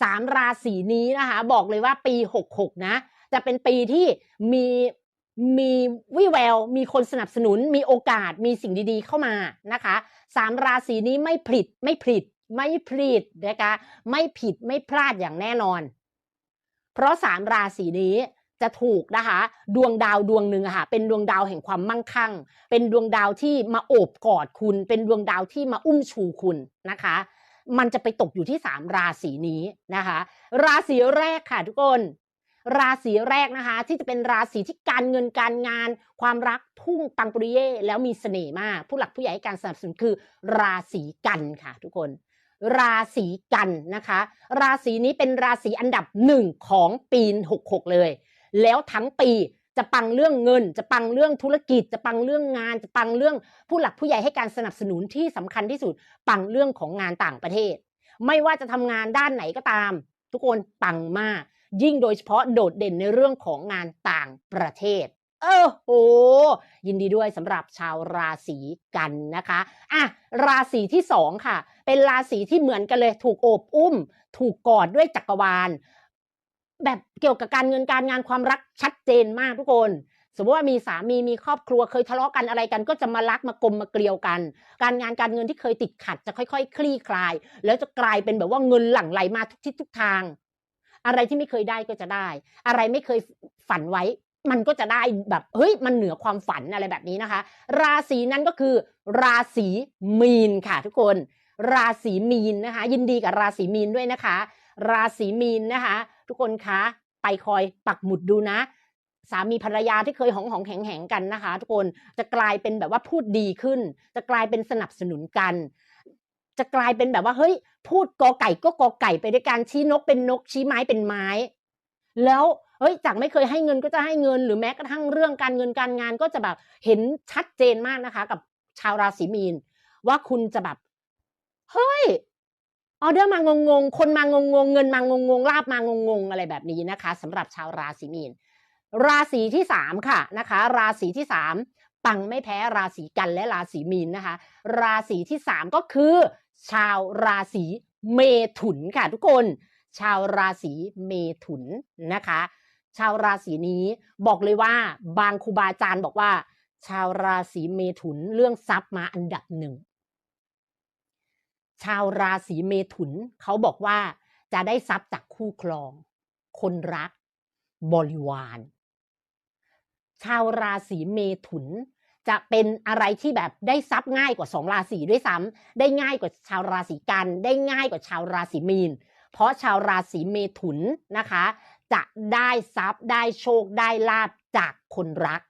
สามราศีนี้นะคะ บอกเลยว่าปีหกหกนะ จะเป็นปีที่มีมีวิแวว มีคนสนับสนุน มีโอกาส มีสิ่งดีๆเข้ามานะคะสามราศีนี้ไม่ผิด ไม่ผิด ไม่ผิดนะคะ ไม่ผิด ไม่พลาดอย่างแน่นอน เพราะสามราศีนี้จะถูกนะคะ ดวงดาวดวงหนึ่งค่ะ เป็นดวงดาวแห่งความมั่งคั่ง เป็นดวงดาวที่มาโอบกอดคุณ เป็นดวงดาวที่มาอุ้มชูคุณนะคะ มันจะไปตกอยู่ที่สามราศีนี้นะคะ ราศีแรกค่ะทุกคน ราศีแรกนะคะ ที่จะเป็นราศีที่การเงินการงาน ความรักพุ่งปังปริเย่แล้วมีเสน่ห์มาก ผู้หลักผู้ใหญ่ให้การสนับสนุนคือ ราศีกันค่ะ ทุกคน ราศีกันนะคะ ราศีนี้เป็นราศีอันดับหนึ่งของปี 66 เลย แล้วทั้งปี จะปังเรื่องเงิน จะปังเรื่องธุรกิจ จะปังเรื่องงาน จะปังเรื่องผู้หลักผู้ใหญ่ให้การสนับสนุนที่สำคัญที่สุด ปังเรื่องของงานต่างประเทศ ไม่ว่าจะทำงานด้านไหนก็ตาม ทุกคนปังมาก ยิ่งโดยเฉพาะโดดเด่นในเรื่องของงานต่างประเทศเออโห ยินดีด้วยสำหรับชาวราศีกันนะคะอะราศีที่สองค่ะ เป็นราศีที่เหมือนกันเลย ถูกโอบอุ้ม ถูกกอดด้วยจักรวาล แบบเกี่ยวกับการเงินการงานความรักชัดเจนมากทุกคน สมมติว่ามีสามีมีครอบครัวเคยทะเลาะกันอะไรกันก็จะมารักมากลมมาเกลียวกัน การงานการเงินที่เคยติดขัดจะค่อย ๆ คลี่คลาย แล้วจะกลายเป็นแบบว่าเงินหลั่งไหลมาทุกทิศทุกทาง อะไรที่ไม่เคยได้ก็จะได้ อะไรไม่เคยฝันไว้ มันก็จะได้แบบเฮ้ยมันเหนือความฝันอะไรแบบนี้นะคะ ราศีนั้นก็คือ ราศีมีนค่ะ ทุกคน ราศีมีนนะคะ ยินดีกับราศีมีนด้วยนะคะ ราศีมีนนะคะ ทุกคนคะไปคอยปักหมุดดูนะ สามีภรรยาที่เคยหองหองแหงแหงกันนะคะ ทุกคนจะกลายเป็นแบบว่าพูดดีขึ้น จะกลายเป็นสนับสนุนกัน จะกลายเป็นแบบว่าเฮ้ย พูดกอไก่ก็กอไก่ไปด้วยการชี้นกเป็นนกชี้ไม้เป็นไม้ แล้วเฮ้ยจากไม่เคยให้เงินก็จะให้เงิน หรือแม้กระทั่งเรื่องการเงินการงานก็จะแบบเห็นชัดเจนมากนะคะ กับชาวราศีมีน ว่าคุณจะแบบเฮ้ย ออเดอร์มางงงๆคนมางงงๆเงินมางงงๆลาบมางงงๆอะไรแบบนี้นะคะสำหรับชาวราศีมีน ราศีที่สามค่ะนะคะ ราศีที่สามปังไม่แพ้ราศีกันและราศีมีนนะคะ ราศีที่สามก็คือ ชาวราศีเมถุนค่ะทุกคน ชาวราศีเมถุนนะคะ ชาวราศีนี้บอกเลยว่าบางครูบาอาจารย์บอกว่า ชาวราศีเมถุนเรื่องทรัพย์มาอันดับหนึ่ง ชาวราศีเมถุนเขาบอกว่าจะได้ทรัพย์จากคู่ครอง คนรัก บริวาร ชาวราศีเมถุน จะเป็นอะไรที่แบบได้ทรัพย์ง่ายกว่าสองราศีด้วยซ้ำได้ง่ายกว่าชาวราศีกัน ได้ง่ายกว่าชาวราศีมีน เพราะชาวราศีเมถุนนะคะ จะได้ทรัพย์ได้โชคได้ลาบจากคนรัก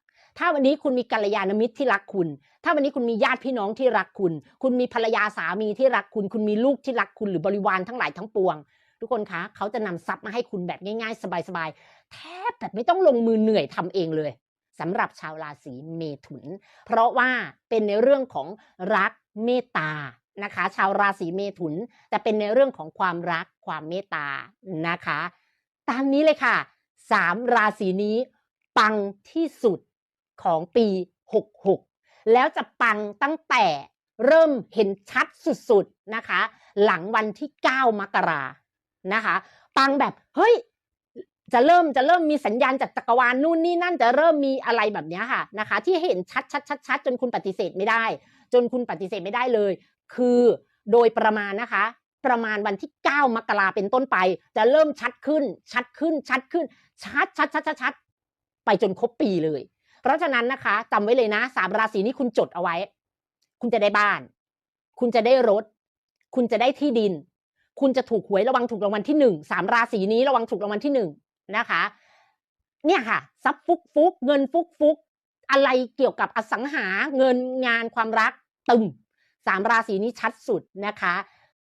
ถ้าวันนี้คุณมีกัลยาณมิตรที่รักคุณ ถ้าวันนี้คุณมีญาติพี่น้องที่รักคุณ คุณมีภรรยาสามีที่รักคุณ คุณมีลูกที่รักคุณหรือบริวารทั้งหลายทั้งปวง ทุกคนคะ เขาจะนำทรัพย์มาให้คุณแบบง่าย ๆ สบายๆ แทบแบบไม่ต้องลงมือเหนื่อยทำเองเลยสำหรับชาวราศีเมถุน เพราะว่าเป็นในเรื่องของรักเมตตานะคะ ชาวราศีเมถุนจะเป็นในเรื่องของความรักความเมตตานะคะ ตามนี้เลยค่ะสามราศีนี้ปังที่สุด ของปี 66 แล้วจะปังตั้งแต่เริ่มเห็นชัดสุดๆนะคะ หลังวันที่ 9 มกรานะคะ ปังแบบเฮ้ยจะเริ่มจะเริ่มมีสัญญาณจากจักรวาลนู่นนี่นั่นจะเริ่มมีอะไรแบบนี้ค่ะนะคะ ที่เห็นชัดชัดชัดชัดจนคุณปฏิเสธไม่ได้ จนคุณปฏิเสธไม่ได้เลย คือโดยประมาณนะคะ ประมาณวันที่ 9 มกราเป็นต้นไป จะเริ่มชัดขึ้นชัดขึ้นชัดขึ้น ชัดชัดชัดชัดชัดไปจนครบปีเลย เพราะฉะนั้นนะคะจำไว้เลยนะสามราศีนี้คุณจดเอาไว้ คุณจะได้บ้าน คุณจะได้รถ คุณจะได้ที่ดิน คุณจะถูกหวยระวังถูกรางวัลที่หนึ่งสามราศีนี้ระวังถูกรางวัลที่หนึ่งนะคะ เนี่ยค่ะทรัพย์ฟุกฟุกเงินฟุกฟุกอะไรเกี่ยวกับอสังหาเงินงานความรักตึมสามราศีนี้ชัดสุดนะคะ